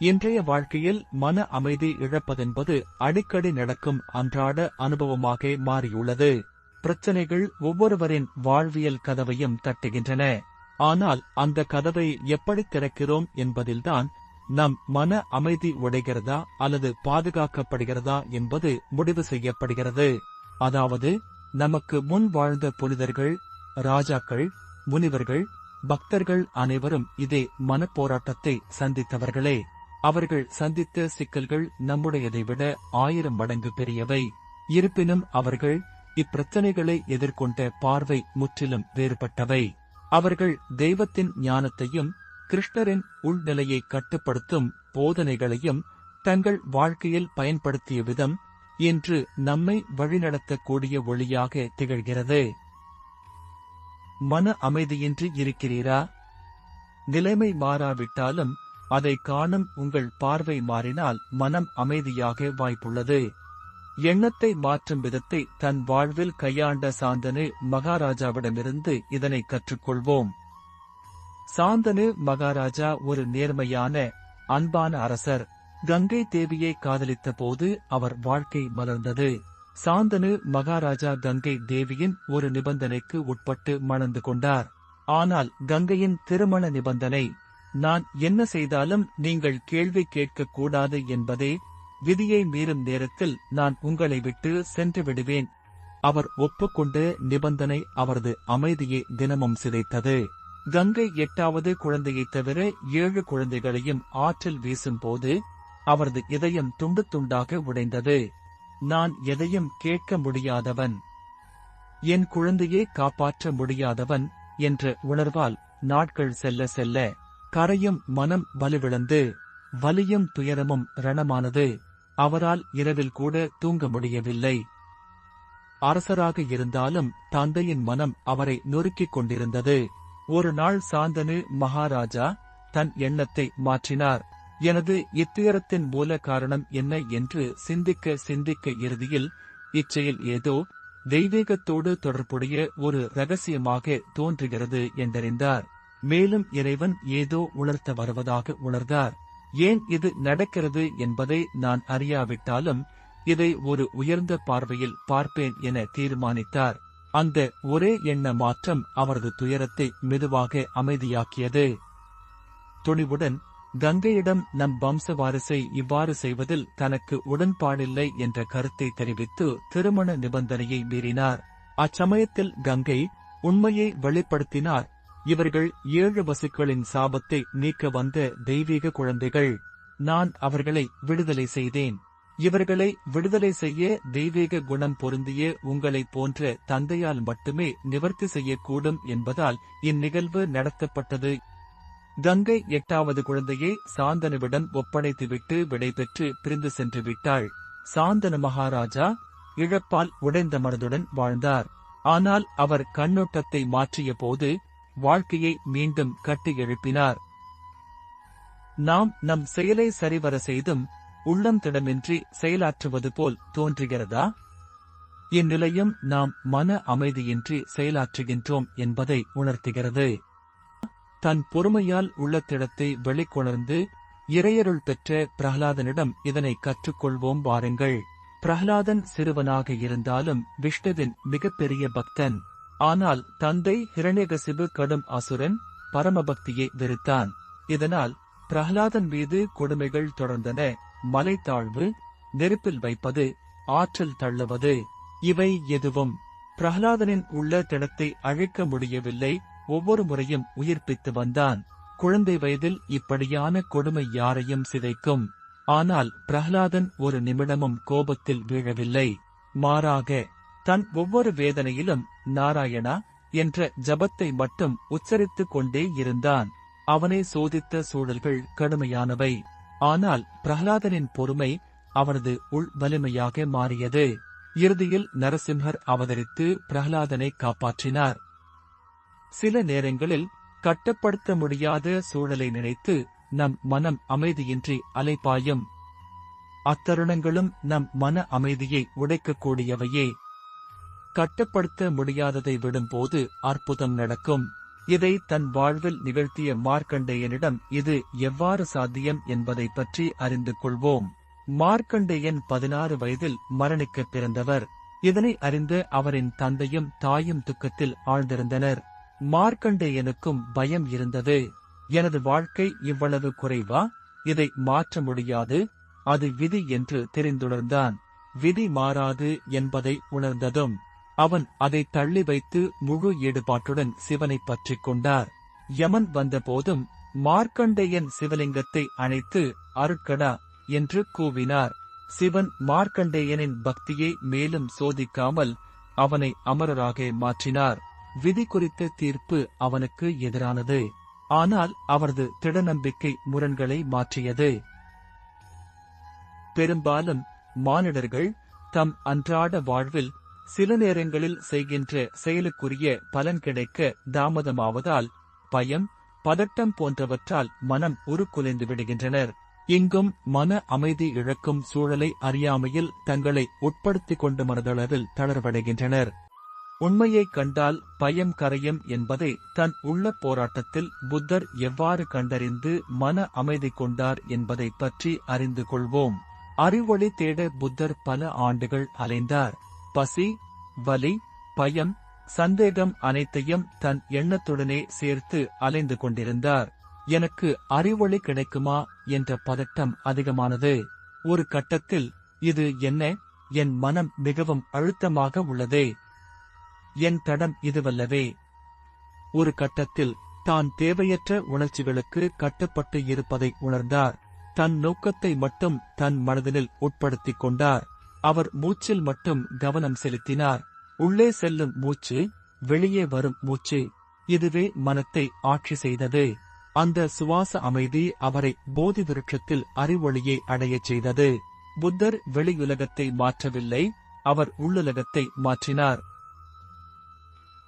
இன்றைய வாழ்க்கையில் மன அமைதி இழப்பதென்பது அடிக்கடி நடக்கும் அன்றாட அனுபவமாக மாறியுள்ளது. பிரச்சனைகள் ஒவ்வொருவரின் வாழ்வியல் கதவையும் தட்டுகின்றன. ஆனால் அந்த கதவை எப்படி திறக்கிறோம் என்பதில்தான் நம் மன அமைதி உடைகிறதா அல்லது பாதுகாக்கப்படுகிறதா என்பது முடிவு செய்யப்படுகிறது. அதாவது நமக்கு முன் வாழ்ந்த புனிதர்கள் ராஜாக்கள் முனிவர்கள் பக்தர்கள் அனைவரும் இதே மனப்போராட்டத்தை சந்தித்தவர்களே. அவர்கள் சந்தித்த சிக்கல்கள் நம்முடையதை விட ஆயிரம் மடங்கு பெரியவை. இருப்பினும் அவர்கள் இப்பிரச்சனைகளை எதிர்கொண்ட பார்வை முற்றிலும் வேறுபட்டவை. அவர்கள் தெய்வத்தின் ஞானத்தையும் கிருஷ்ணரின் உள்நிலையை கட்டுப்படுத்தும் போதனைகளையும் தங்கள் வாழ்க்கையில் பயன்படுத்திய விதம் இன்று நம்மை வழிநடத்தக்கூடிய ஒளியாக திகழ்கிறது. மன அமைதியின்றி இருக்கிறீரா? நிலைமை மாறாவிட்டாலும் அதை காணும் உங்கள் பார்வை மாறினால் மனம் அமைதியாக வாய்ப்புள்ளது. எண்ணத்தை மாற்றும் விதத்தை தன் வாழ்வில் கையாண்ட சாந்தனு மகாராஜாவிடமிருந்து இதனை கற்றுக்கொள்வோம். சாந்தனு மகாராஜா ஒரு நேர்மையான அன்பான அரசர். கங்கை தேவியை காதலித்த போது அவர் வாழ்க்கை மலர்ந்தது. சாந்தனு மகாராஜா கங்கை தேவியின் ஒரு நிபந்தனைக்கு உட்பட்டு மணந்து கொண்டார். ஆனால் கங்கையின் திருமண நிபந்தனை நான் என்ன செய்தாலும் நீங்கள் கேள்வி கேட்கக்கூடாது என்பதே விதியை மீறும் நேரத்தில் நான் உங்களை விட்டு சென்று விடுவேன். அவர் ஒப்புக்கொண்ட நிபந்தனை அவரது அமைதியை தினமும் சிதைத்தது. கங்கை எட்டாவது குழந்தையைத் தவிர ஏழு குழந்தைகளையும் ஆற்றில் வீசும்போது அவரது இதயம் துண்டு துண்டாக உடைந்தது. நான் எதையும் கேட்க முடியாதவன். என் குழந்தையை காப்பாற்ற முடியாதவன் என்ற உணர்வால் நாட்கள் செல்ல செல்ல கரையும் மனம் வலுவிழந்து வலியும் துயரமும் ரணமானது அவரால் இரவில் கூட தூங்க முடியவில்லை. அரசராக இருந்தாலும் தந்தையின் மனம் அவரை நொறுக்கிக் கொண்டிருந்தது. ஒரு நாள் சாந்தனு மகாராஜா தன் எண்ணத்தை மாற்றினார். எனது இத்துயரத்தின் மூல காரணம் என்ன? என்று சிந்திக்க சிந்திக்க இறுதியில் இச்செயல் ஏதோ தெய்வீகத்தோடு தொடர்புடைய ஒரு ரகசியமாக தோன்றுகிறது என்றறிந்தார். மேலும் இறைவன் ஏதோ உணர்த்த வருவதாக உணர்ந்தார். ஏன் இது நடக்கிறது என்பதை நான் அறியாவிட்டாலும் இதை ஒரு உயர்ந்த பார்வையில் பார்ப்பேன் என தீர்மானித்தார். அந்த ஒரே எண்ண மாற்றம் அவரது துயரத்தை மெதுவாக அமைதியாக்கியது. துணிவுடன் கங்கையிடம் நம் வம்ச வாரிசை இவ்வாறு செய்வதில் தனக்கு உடன்பாடில்லை என்ற கருத்தை தெரிவித்து திருமண நிபந்தனையை மீறினார். அச்சமயத்தில் கங்கை உண்மையை வெளிப்படுத்தினார். இவர்கள் ஏழு வசுக்களின் சாபத்தை நீக்க வந்த தெய்வீக குழந்தைகள். நான் அவர்களை விடுதலை செய்தேன். இவர்களை விடுதலை செய்ய தெய்வீக குணம் பொருந்திய உங்களைப் போன்ற தந்தையால் மட்டுமே நிவர்த்தி செய்யக்கூடும் என்பதால் இந்நிகழ்வு நடத்தப்பட்டது. கங்கை எட்டாவது குழந்தையை சாந்தனுவிடம் ஒப்படைத்துவிட்டு விடைபெற்று பிரிந்து சென்று விட்டாள். சாந்தனு மகாராஜா இழப்பால் உடைந்த மனதுடன் வாழ்ந்தார். ஆனால் அவர் கண்ணோட்டத்தை மாற்றிய போது வாழ்க்கையை மீண்டும் கட்டி எழுப்பினார். நாம் நம் செயலை சரிவர செய்தும் உள்ளம் திடமின்றி செயலாற்றுவது போல் தோன்றுகிறதா? இந்நிலையும் நாம் மன அமைதியின்றி செயலாற்றுகின்றோம் என்பதை உணர்த்துகிறது. தன் பொறுமையால் உள்ளத்திடத்தை வெளிக்கொணர்ந்து இறையருள் பெற்ற பிரகலாதனிடம் இதனை கற்றுக்கொள்வோம் வாருங்கள். பிரகலாதன் சிறுவனாக இருந்தாலும் விஷ்ணுவின் மிகப்பெரிய பக்தன். ஆனால் தந்தை ஹிரண்யகசிபு கடும் அசுரன் பரமபக்தியை வெறுத்தான். இதனால் பிரகலாதன் மீது கொடுமைகள் தொடர்ந்தன. மலை தாழ்வு நெருப்பில் வைப்பது ஆற்றல் தள்ளுவது இவை எதுவும் பிரகலாதனின் உள்ள திடத்தை அழைக்க முடியவில்லை. ஒவ்வொரு முறையும் உயிர்ப்பித்து வந்தான். குழந்தை வயதில் இப்படியான கொடுமை யாரையும் சிதைக்கும். ஆனால் பிரகலாதன் ஒரு நிமிடமும் கோபத்தில் வீழவில்லை. மாறாக தன் ஒவ்வொரு வேதனையிலும் நாராயணா என்ற ஜபத்தை மட்டும் உச்சரித்துக் கொண்டே இருந்தான். அவனை சோதித்த சூழல்கள் கடுமையானவை. ஆனால் பிரகலாதனின் பொறுமை அவனது உள் வலிமையாக மாறியது. இறுதியில் நரசிம்ஹர் அவதரித்து பிரகலாதனை காப்பாற்றினார். சில நேரங்களில் கட்டுப்படுத்த முடியாத சூழலை நினைத்து நம் மனம் அமைதியின்றி அலைப்பாயும் அத்தருணங்களும் நம் மன அமைதியை உடைக்கக்கூடியவையே. கட்டுப்படுத்த முடியாததை விடும்போது அற்புதம் நடக்கும். இதை தன் வாழ்வில் நிகழ்த்திய மார்க்கண்டேயனிடம் இது எவ்வாறு சாத்தியம் என்பதை பற்றி அறிந்து கொள்வோம். மார்க்கண்டேயன் பதினாறு வயதில் மரணிக்க பிறந்தவர். இதனை அறிந்து அவரின் தந்தையும் தாயும் துக்கத்தில் ஆழ்ந்திருந்தனர். மார்க்கண்டேயனுக்கும் பயம் இருந்தது. எனது வாழ்க்கை இவ்வளவு குறைவா? இதை மாற்ற முடியாது. அது விதி என்று தெரிந்துணர்ந்தான். விதி மாறாது என்பதை உணர்ந்ததும் அவன் அதை தள்ளி வைத்து முழு ஈடுபாட்டுடன் சிவனை பற்றிக் கொண்டார். யமன் வந்தபோதும் மார்க்கண்டேயன் சிவலிங்கத்தை அணைத்து அருட்கடா என்று கூவினார். சிவன் மார்க்கண்டேயனின் பக்தியை மேலும் சோதிக்காமல் அவனை அமரராக மாற்றினார். விதி குறித்த தீர்ப்பு அவனுக்கு எதிரானது. ஆனால் அவரது திடநம்பிக்கை முரண்களை மாற்றியது. பெரும்பாலும் மானிடர்கள் தம் அன்றாட வாழ்வில் சில நேரங்களில் செய்கின்ற செயலுக்குரிய பலன் கிடைக்க தாமதமாவதால் பயம் பதட்டம் போன்றவற்றால் மனம் உருக்குலைந்து விடுகின்றனர். இங்கும் மன அமைதி இழக்கும் சூழலை அறியாமையில் தங்களை உட்படுத்திக் கொண்டு மனதளவில் தளர்வடைகின்றனர். உண்மையைக் கண்டால் பயம் கரையும் என்பதை தன் உள்ள போராட்டத்தில் புத்தர் எவ்வாறு கண்டறிந்து மன அமைதி கொண்டார் என்பதை பற்றி அறிந்து கொள்வோம். அறிவொளி தேட புத்தர் பல ஆண்டுகள் அலைந்தார். பசி வலி பயம் சந்தேகம் அனைத்தையும் தன் எண்ணத்துடனே சேர்த்து அலைந்து கொண்டிருந்தார். எனக்கு அறிவொளி கிடைக்குமா என்ற பதட்டம் அதிகமானது. ஒரு கட்டத்தில் இது என்ன? என் மனம் மிகவும் அழுத்தமாக உள்ளதே. என் தடம் இதுவல்லவே. ஒரு கட்டத்தில் தான் தேவையற்ற உணர்ச்சிகளுக்கு கட்டுப்பட்டு இருப்பதை உணர்ந்தார். தன் நோக்கத்தை மட்டும் தன் மனதில் உட்படுத்திக் கொண்டார். அவர் மூச்சில் மட்டும் கவனம் செலுத்தினார். உள்ளே செல்லும் மூச்சு வெளியே வரும் மூச்சு இதுவே மனத்தை ஆட்சி செய்தது. அந்த சுவாச அமைதி அவரை போதி விருட்சத்தில் அறிவொளியை அடையச் செய்தது. புத்தர் வெளியுலகத்தை மாற்றவில்லை அவர் உள்ளுலகத்தை மாற்றினார்.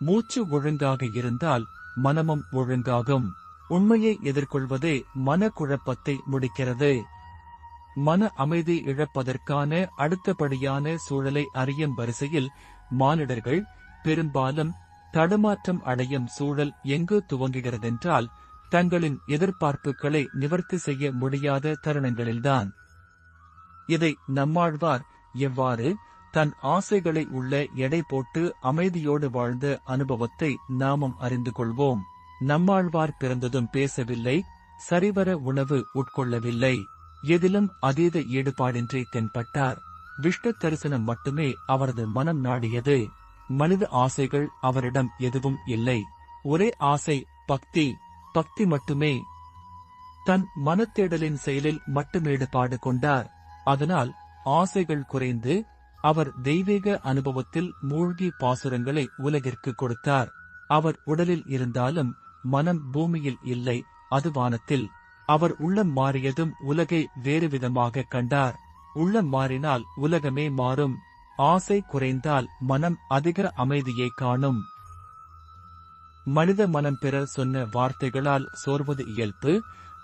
மூச்சு ஒழுங்காக இருந்தால் மனமும் ஒழுங்காகும். உண்மையை எதிர்கொள்வதே மனக்குழப்பத்தை முடிக்கிறது. மன அமைதி இழப்பதற்கான அடுத்தபடியான சூழலை அறியும் வரிசையில் மானிடர்கள் பெரும்பாலும் தடுமாற்றம் அடையும் சூழல் எங்கு துவங்குகிறதென்றால் தங்களின் எதிர்பார்ப்புகளை நிவர்த்தி செய்ய முடியாத தருணங்களில்தான். இதை நம்மாழ்வார் எவ்வாறு தன் ஆசைகளை உள்ள எடை போட்டு அமைதியோடு வாழ்ந்த அனுபவத்தை நாமும் அறிந்து கொள்வோம். நம்மாழ்வார் பிறந்ததும் பேசவில்லை சரிவர உணவு உட்கொள்ளவில்லை. எதிலும் அதீத ஈடுபாடின்றி தென்பட்டார். விஷ்ணு தரிசனம் மட்டுமே அவரது மனம் நாடியது. மனித ஆசைகள் அவரிடம் எதுவும் இல்லை. ஒரே ஆசை பக்தி. பக்தி மட்டுமே. தன் மனத்தேடலின் செயலில் மட்டுமீடுபாடு கொண்டார். அதனால் ஆசைகள் குறைந்து அவர் தெய்வீக அனுபவத்தில் மூழ்கி பாசுரங்களை உலகிற்கு கொடுத்தார். அவர் உடலில் இருந்தாலும் மனம் பூமியில் இல்லை அது வானத்தில். அவர் உள்ளம் மாறியதும் உலகை வேறு விதமாக கண்டார். உள்ளம் மாறினால் உலகமே மாறும். ஆசை குறைந்தால் மனம் அதிக அமைதியை காணும். மனித மனம் பெற சொன்ன வார்த்தைகளால் சோர்வது இயல்பு.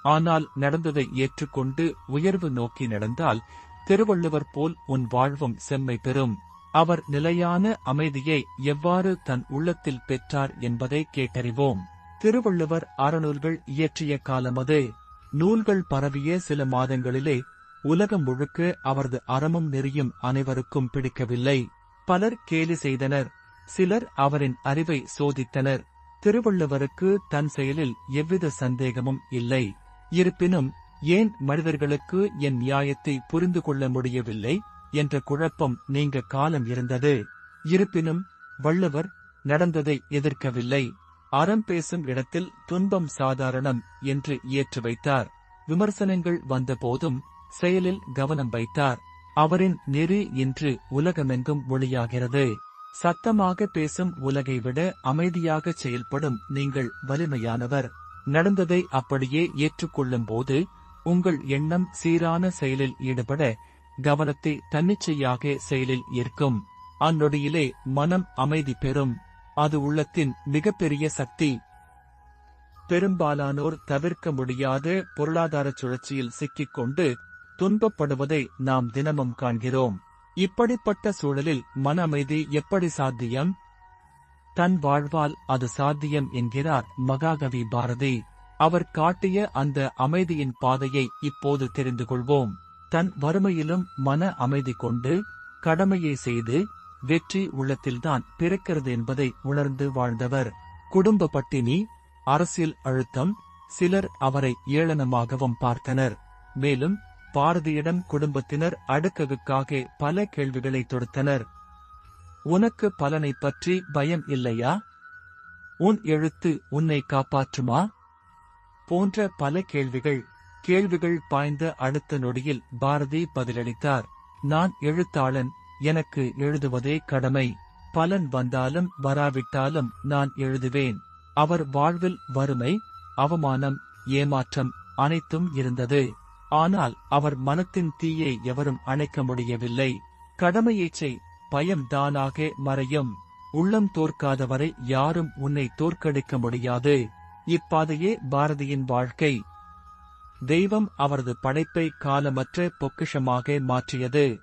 ஆனால் நடந்ததை ஏற்றுக்கொண்டு உயர்வு நோக்கி நடந்தால் திருவள்ளுவர் போல் உன் வாழ்வும் செம்மை பெறும். அவர் நிலையான அமைதியை எவ்வாறு தன் உள்ளத்தில் பெற்றார் என்பதை கேட்டறிவோம். திருவள்ளுவர் அறநூல்கள் இயற்றிய காலமது நூல்கள் பரவிய சில மாதங்களிலே உலகம் முழுக்க அவரது அறமும் நெறியும் அனைவருக்கும் பிடிக்கவில்லை. பலர் கேலி செய்தனர். சிலர் அவரின் அறிவை சோதித்தனர். திருவள்ளுவருக்கு தன் செயலில் எவ்வித சந்தேகமும் இல்லை. இருப்பினும் ஏன் மனிதர்களுக்கு என் நியாயத்தை புரிந்து கொள்ள முடியவில்லை என்ற குழப்பம் நீங்க காலம் இருந்தது. இருப்பினும் வள்ளுவர் நடந்ததை எதிர்க்கவில்லை. அறம் பேசும் இடத்தில் துன்பம் சாதாரணம் என்று ஏற்று வைத்தார். விமர்சனங்கள் வந்தபோதும் செயலில் கவனம் வைத்தார். அவரின் நெறி இன்று உலகமெங்கும் ஒளியாகிறது. சத்தமாக பேசும் உலகை விட அமைதியாக செயல்படும் நீங்கள் வலிமையானவர். நடந்ததை அப்படியே ஏற்றுக்கொள்ளும் போது உங்கள் எண்ணம் சீரான செயலில் ஈடுபட கவனத்தை தன்னிச்சையாக செயலில் ஈர்க்கும். அந்நொடியிலே மனம் அமைதி பெறும். அது உள்ளத்தின் மிகப்பெரிய சக்தி. பெரும்பாலானோர் தவிர்க்க முடியாத பொருளாதார சுழற்சியில் சிக்கிக்கொண்டு துன்பப்படுவதை நாம் தினமும் காண்கிறோம். இப்படிப்பட்ட சூழலில் மன அமைதி எப்படி சாத்தியம்? தன் வாழ்வால் அது சாத்தியம் என்கிறார் மகாகவி பாரதி. அவர் காட்டிய அந்த அமைதியின் பாதையை இப்போது தெரிந்து கொள்வோம். தன் வறுமையிலும் மன அமைதி கொண்டு கடமையை செய்து வெற்றி உள்ளத்தில்தான் பிறக்கிறது என்பதை உணர்ந்து வாழ்ந்தவர். குடும்ப பட்டினி அரசியல் அழுத்தம் சிலர் அவரை ஏளனமாகவும் பார்த்தனர். மேலும் பாரதியிடம் குடும்பத்தினர் அடுக்ககுக்காக பல கேள்விகளை தொடுத்தனர். உனக்கு பலனை பற்றி பயம் இல்லையா? உன் எழுத்து உன்னை காப்பாற்றுமா? போன்ற பல கேள்விகள் கேள்விகள் பாய்ந்த அடுத்த நொடியில் பாரதி பதிலளித்தார். நான் எழுத்தாளன் எனக்கு எழுதுவதே கடமை. பலன் வந்தாலும் வராவிட்டாலும் நான் எழுதுவேன். அவர் வாழ்வில் வறுமை அவமானம் ஏமாற்றம் அனைத்தும் இருந்தது. ஆனால் அவர் மனத்தின் தீயை எவரும் அணைக்க முடியவில்லை. கடமையேச்சை செய் பயம் தானாக மறையும். உள்ளம் தோற்காதவரை யாரும் உன்னை தோற்கடிக்க முடியாது. இப்பாதையே பாரதியின் வாழ்க்கை. தெய்வம் அவரது படைப்பை காலமற்ற பொக்கிஷமாக மாற்றியது.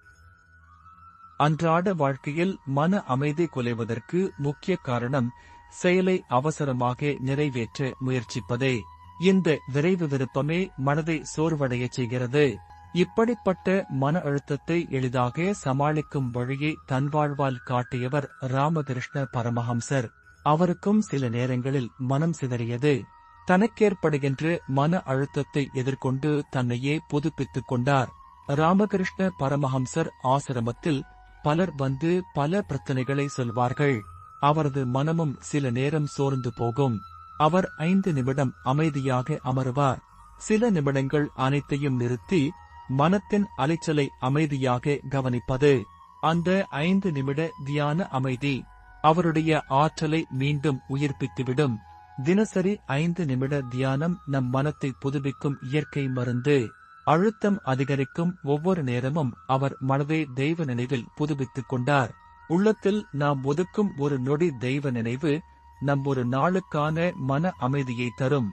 அன்றாட வாழ்க்கையில் மன அமைதி குலைவதற்கு முக்கிய காரணம் செயலை அவசரமாக நிறைவேற்ற முயற்சிப்பதே. இந்த விரைவு விருப்பமே மனதை சோர்வடையச் செய்கிறது. இப்படிப்பட்ட மன அழுத்தத்தை எளிதாக சமாளிக்கும் வழியை தன் வாழ்வால் காட்டியவர் ராமகிருஷ்ண பரமஹம்சர். அவருக்கும் சில நேரங்களில் மனம் சிதறியது. தனக்கேற்படுகின்ற மன அழுத்தத்தை எதிர்கொண்டு தன்னையே புதுப்பித்துக் கொண்டார். ராமகிருஷ்ண பரமஹம்சர் ஆசிரமத்தில் பலர் வந்து பல பிரச்சனைகளை சொல்வார்கள். அவரது மனமும் சில நேரம் சோர்ந்து போகும். அவர் ஐந்து நிமிடம் அமைதியாக அமருவார். சில நிமிடங்கள் அனைத்தையும் நிறுத்தி மனத்தின் அலைச்சலை அமைதியாக கவனிப்பது அந்த ஐந்து நிமிட தியான அமைதி. அவருடைய ஆற்றலை மீண்டும் உயிர்ப்பித்துவிடும். தினசரி ஐந்து நிமிட தியானம் நம் மனத்தை புதுப்பிக்கும் இயற்கை மருந்து. அழுத்தம் அதிகரிக்கும் ஒவ்வொரு நேரமும் அவர் மனதை தெய்வ நினைவில் புதுப்பித்துக் கொண்டார். உள்ளத்தில் நாம் ஒதுக்கும் ஒரு நொடி தெய்வ நினைவு நம் ஒரு நாளுக்கான மன அமைதியை தரும்.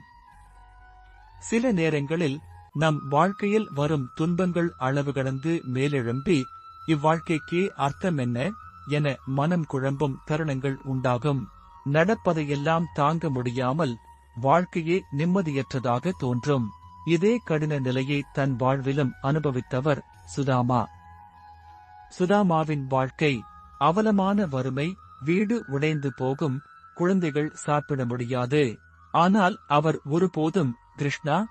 சில நேரங்களில் நம் வாழ்க்கையில் வரும் துன்பங்கள் அளவு கடந்து மேலெழும்பி இவ்வாழ்க்கைக்கு அர்த்தம் என்ன என மனம் குழம்பும் தருணங்கள் உண்டாகும். நடப்பதையெல்லாம் தாங்க முடியாமல் வாழ்க்கையே நிம்மதியற்றதாக தோன்றும். இதே கடின நிலையை தன் வாழ்விலும் அனுபவித்தவர் சுதாமா. சுதாமாவின் வாழ்க்கை அவலமான வறுமை வீடு உடைந்து போகும் குழந்தைகள் சாப்பிட முடியாது. ஆனால் அவர் ஒருபோதும் கிருஷ்ணா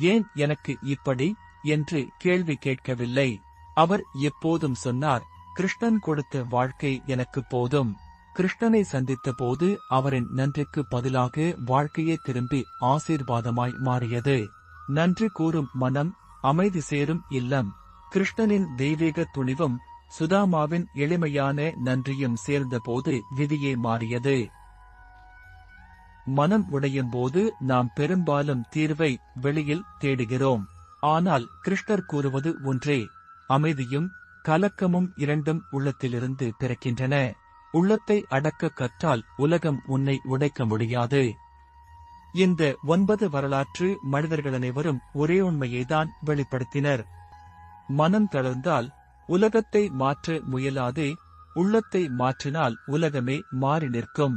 ஏன் எனக்கு இப்படி? என்று கேள்வி கேட்கவில்லை. அவர் எப்போதும் சொன்னார் கிருஷ்ணன் கொடுத்த வாழ்க்கை எனக்கு போதும். கிருஷ்ணனை சந்தித்த போது அவரின் நன்றிக்கு பதிலாக வாழ்க்கையே திரும்பி ஆசீர்வாதமாய் மாறியது. நன்றி கூறும் மனம் அமைதி சேரும் இல்லம். கிருஷ்ணனின் தெய்வீக துணிவும் சுதாமாவின் எளிமையான நன்றியும் சேர்ந்தபோது விதியே மாறியது. மனம் உடையும் போது நாம் பெரும்பாலும் தீர்வை வெளியில் தேடுகிறோம். ஆனால் கிருஷ்ணர் கூறுவது ஒன்றே அமைதியும் கலக்கமும் இரண்டும் உள்ளத்திலிருந்து பிறக்கின்றன. உள்ளத்தை அடக்க கற்றால் உலகம் உன்னை உடைக்க முடியாது. இந்த ஒன்பது வரலாற்று மனிதர்கள் அனைவரும் ஒரே உண்மையைதான் வெளிப்படுத்தினர். மனம் தளர்ந்தால் உலகத்தை மாற்ற முயலாதே உள்ளத்தை மாற்றினால் உலகமே மாறி நிற்கும்.